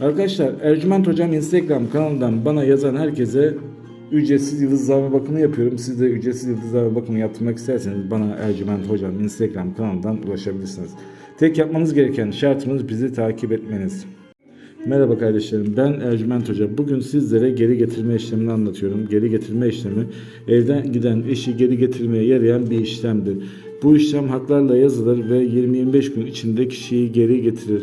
Arkadaşlar Ercüment Hocam Instagram kanalından bana yazan herkese ücretsiz yıldızlama bakımı yapıyorum. Siz de ücretsiz yıldızlama bakımı yaptırmak isterseniz bana Ercüment Hocam Instagram kanalından ulaşabilirsiniz. Tek yapmanız gereken şartımız bizi takip etmeniz. Merhaba kardeşlerim ben Ercüment Hoca. Bugün sizlere geri getirme işlemini anlatıyorum. Geri getirme işlemi evden giden eşi geri getirmeye yarayan bir işlemdir. Bu işlem haklarla yazılır ve 20-25 gün içinde kişiyi geri getirir.